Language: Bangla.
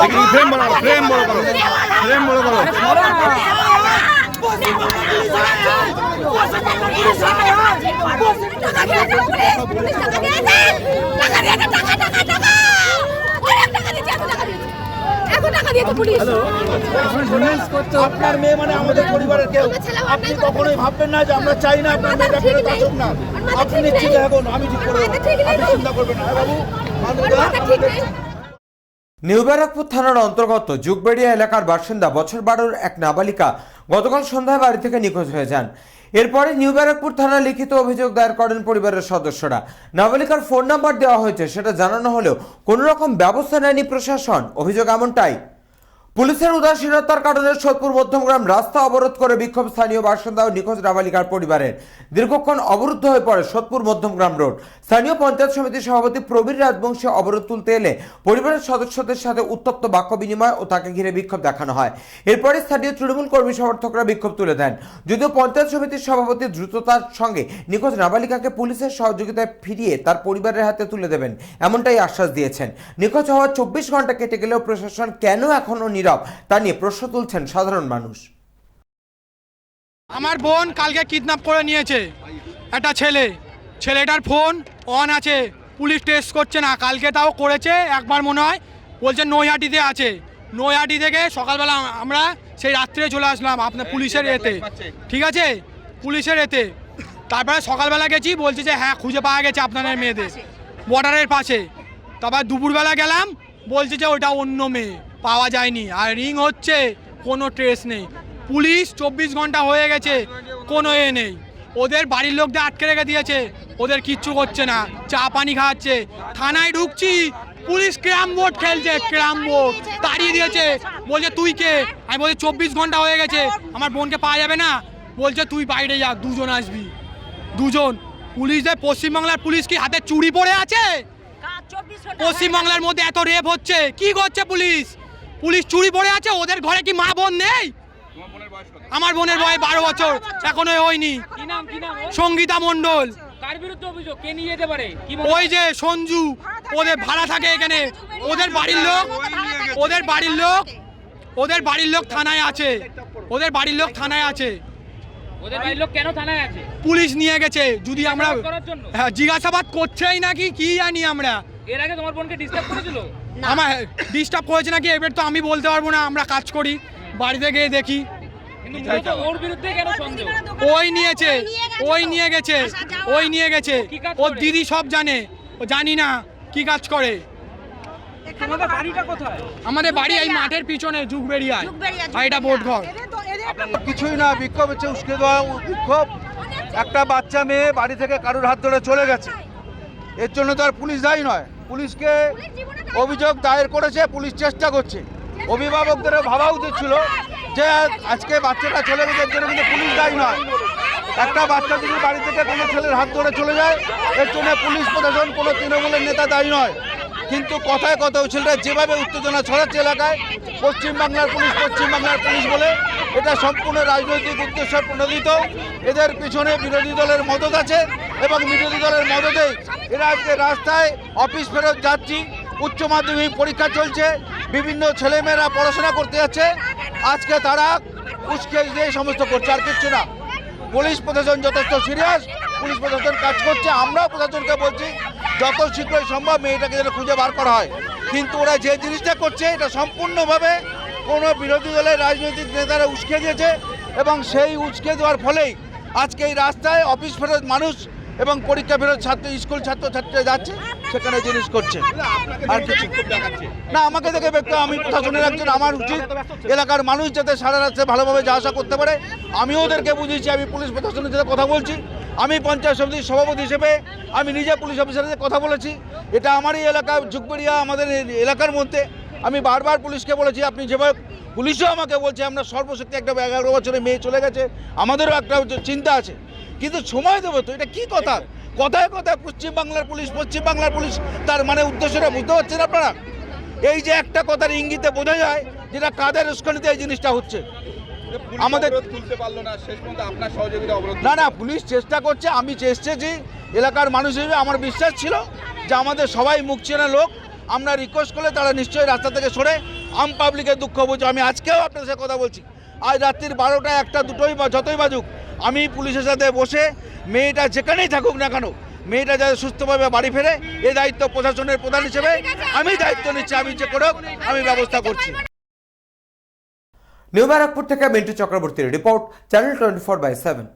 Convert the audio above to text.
ফ্রেম বড় করো ফ্রেম বড় করো ফ্রেম বড় করো আপনার মেয়ে মানে আমাদের পরিবারের কেউ। আপনি কখনোই ভাববেন না যে আমরা চাই না আপনার মেয়েটা ফেরত আসুক। না আপনি ঠিক নিশ্চিত নেই। আমি ঠিক করে আমার মাথা ঠিক নেই। আপনি চিন্তা করবেন না। হ্যাঁ বাবু আমার মাথা ঠিক নেই নিউ থানার অন্তর্গত যুগবেড়িয়া এলাকার বাসিন্দা বছর বারোর এক নাবালিকা গতকাল সন্ধ্যায় বাড়ি থেকে নিখোঁজ হয়ে যান। এরপরে নিউ ব্যারাকপুর থানায় লিখিত অভিযোগ দায়ের করেন পরিবারের সদস্যরা। নাবালিকার ফোন নাম্বার দেওয়া হয়েছে, সেটা জানানো হলেও কোনো রকম ব্যবস্থা নেয়নি প্রশাসন। অভিযোগ এমনটাই। পুলিশের উদাসীনতার কারণে সোদপুর, মধ্যমগ্রাম রাস্তা অবরোধ করে বিক্ষোভ স্থানীয় বাসিন্দা ও নিখোঁজ নাবালিকার পরিবারের দীর্ঘক্ষণ অবরুদ্ধ হয়ে পড়ে সোদপুর, মধ্যমগ্রাম রোড। স্থানীয় পঞ্চায়েত সমিতির সভাপতি প্রবীর রাজবংশী অবরোধ তুলতে এলে পরিবারের সদস্যদের সাথে উত্তপ্ত বাক্য বিনিময় ও তাকে ঘিরে বিক্ষোভ দেখানো হয়। এরপরে স্থানীয় তৃণমূল কর্মী সমর্থকরা বিক্ষোভ তুলে দেন। যদিও পঞ্চায়েত সমিতির সভাপতি দ্রুততার সঙ্গে নিখোঁজ নাবালিকাকে পুলিশের সহযোগিতায় ফিরিয়ে তার পরিবারের হাতে তুলে দেবেন, এমনটাই আশ্বাস দিয়েছেন। নিখোঁজ হওয়ার চব্বিশ ঘণ্টা কেটে গেলেও প্রশাসন কেন এখনও নীরব। তা নিয়ে প্রশ্ন তুলছেন সাধারণ মানুষ। আমার বোন কালকে কিডন্যাপ করে নিয়েছে। একটা ছেলে। ছেলেটার ফোন অন আছে। পুলিশ টেস্ট করছে না। কালকে তাও করেছে একবার মনে হয়। বলছে নৈহাটিতে আছে। নৈহাটি থেকে সকালবেলা আমরা সেই রাত্রে চলে আসলাম আপনার পুলিশের এতে। ঠিক আছে? পুলিশের এতে। তারপরে সকালবেলা গেছি বলছে যে হ্যাঁ খুঁজে পাওয়া গেছে আপনাদের মেয়েদের। বর্ডারের পাশে। তারপর দুপুরবেলা গেলাম বলছে যে ওটা অন্য মেয়ে। পাওয়া যায়নি। আর রিং হচ্ছে কোনো ট্রেস নেই। পুলিশ চব্বিশ ঘণ্টা হয়ে গেছে কোনো এ নেই। ওদের বাড়ির লোকদের আটকে রেখে দিয়েছে ওদের কিচ্ছু করছে না। চা পানি খাওয়াচ্ছে। থানায় ঢুকছি পুলিশ ক্রাম বোর্ড খেলছে ক্রাম বোর্ড। তাড়িয়ে দিয়েছে বলছে তুই কে? আমি বলছি চব্বিশ ঘণ্টা হয়ে গেছে আমার বোনকে পাওয়া যাবে না? বলছে তুই বাইরে যা দুজন আসবি। দুজন। পুলিশদের পশ্চিমবাংলার পুলিশ কি হাতে চুরি পড়ে আছে? পশ্চিমবাংলার মধ্যে এত রেপ হচ্ছে কি করছে পুলিশ? পুলিশ চুরি পড়ে আছে ওদের ঘরে কি মা বোন নেই? আমার বোনের বয়স বারো বছর এখনও হয়নি? সঙ্গীতা মণ্ডল। কার বিরুদ্ধে অভিযোগ? কে নিয়ে যেতে পারে? কি মনে ওই যে সঞ্জু ওদের ভাড়া থাকে এখানে। ওদের বাড়ির লোক ওদের বাড়ির লোক ওদের বাড়ির লোক থানায় আছে। ওদের বাড়ির লোক থানায় আছে। ওদের বাড়ির লোক কেন থানায় আছে? পুলিশ নিয়ে গেছে যদি আমরা হ্যাঁ জিজ্ঞাসাবাদ করছেই নাকি কি জানি আমরা। এর আগে তোমার বোনকে ডিস্টার্ব করেছিল? আমার ডিস্টার্ব করেছে নাকি? এবার তো আমি বলতে পারব না আমরা কাজ করি বাড়িতে গিয়ে দেখি। কিন্তু মূলত ওর বিরুদ্ধে কেন সন্দেহ? ওই নিয়েছে ওই নিয়ে গেছে ওই নিয়ে গেছে কি কাজ ওর দিদি সব জানে ও জানি না কি কাজ করে। আমাদের বাড়ি এই মাঠের পিছনে যুগবেড়িয়ায় আর এটা বোট ঘর কিছুই না বিক্ষোভ হচ্ছে উস্কে দেওয়া বিক্ষোভ। একটা বাচ্চা মেয়ে বাড়ি থেকে কারোর হাত ধরে চলে গেছে। এর জন্য তো আর পুলিশ দায়ী নয়। পুলিশকে অভিযোগ দায়ের করেছে? পুলিশ চেষ্টা করছে। অভিভাবকদেরও ভাবা উচিত ছিল যে আজকে বাচ্চাটা চলে গেছে এর জন্য কিন্তু পুলিশ দায়ী নয়। একটা বাচ্চা যদি বাড়ি থেকে কোনো ছেলের হাত ধরে চলে যায় এর জন্য পুলিশ প্রশাসন কোনো তৃণমূলের নেতা দায়ী নয়। কিন্তু কথায় কথা ওই ছেলেটা যেভাবে উত্তেজনা ছড়াচ্ছে এলাকায় পশ্চিমবাংলার পুলিশ পশ্চিমবাংলার পুলিশ বলে এটা সম্পূর্ণ রাজনৈতিক উদ্দেশ্য প্রণোদিত। এদের পিছনে বিরোধী দলের মদত আছে। এবং বিরোধী দলের মদতেই এরা আজকে রাস্তায় অফিস ফেরত যাচ্ছি। উচ্চ মাধ্যমিক পরীক্ষা চলছে। বিভিন্ন ছেলেমেয়েরা পড়াশোনা করতে যাচ্ছে। আজকে তারা উস্কে দিয়ে সমস্ত করছে। আর কিচ্ছু না। পুলিশ প্রশাসন যথেষ্ট সিরিয়াস। পুলিশ প্রশাসন কাজ করছে। আমরাও প্রশাসনকে বলছি, যত শীঘ্রই সম্ভব মেয়েটাকে যেন খুঁজে বার করা হয়। কিন্তু ওরা যে জিনিসটা করছে, এটা সম্পূর্ণভাবে কোনো বিরোধী দলের রাজনৈতিক নেতারা উস্কে দিয়েছে এবং সেই উস্কে দেওয়ার ফলেই আজকে এই রাস্তায় অফিস ফেরত মানুষ এবং পরীক্ষা ফেরত ছাত্র স্কুল ছাত্র ছাত্রীরা যাচ্ছে সেখানে জিনিস করছে। আর কিছু না আমাকে দেখে ব্যক্তি আমি প্রশাসনের একজন আমার উচিত এলাকার মানুষ যাতে সারা রাস্তায় ভালোভাবে যাওয়া আসা করতে পারে। আমিও ওদেরকে বুঝিয়েছি আমি পুলিশ প্রশাসনের সাথে কথা বলছি। আমি পঞ্চায়েত সমিতির সভাপতি হিসেবে আমি নিজে পুলিশ অফিসারের সাথে কথা বলেছি। এটা আমারই এলাকা যুগবেড়িয়া আমাদের এলাকার মধ্যে। আমি বারবার পুলিশকে বলেছি আপনি যেভাবে পুলিশও আমাকে বলছে আমরা সর্বশক্তি একটা এগারো বছরের মেয়ে চলে গেছে। আমাদেরও একটা চিন্তা আছে। কিন্তু সময় দেবো তো এটা কি কথা? কথায় কথায় পশ্চিমবাংলার পুলিশ পশ্চিমবাংলার পুলিশ তার মানে উদ্দেশ্যটা বুঝতে পারছেন আপনারা? এই যে একটা কথার ইঙ্গিতে বোঝা যায় যেটা কাদের উস্কানিতে এই জিনিসটা হচ্ছে। আমাদের তুলতে পারল না শেষ পর্যন্ত আপনার সহযোগিতা অবরোধ না না পুলিশ চেষ্টা করছে আমি চেষ্টেছি এলাকার মানুষ হিসেবে আমার বিশ্বাস ছিল যে আমাদের সবাই মুখ চেনা লোক আমরা রিকোয়েস্ট করলে তারা নিশ্চয়ই রাস্তা থেকে সরে আম পাবলিকের দুঃখ বুঝো। আমি আজকেও আপনার সাথে কথা বলছি। আজ রাত্রির বারোটা একটা দুটোই বা যতই বাজুক আমি পুলিশের সাথে বসে মেয়েটা যেখানেই থাকুক না কেন, মেয়েটা যাতে সুস্থভাবে বাড়ি ফেরে এই দায়িত্ব প্রশাসনের প্রধান হিসেবে আমি দায়িত্ব নিচ্ছি, আমি যে করুক, আমি ব্যবস্থা করছি। নিউ ব্যারাকপুর থেকে মিন্টু চক্রবর্তীর report, channel twenty four by seven.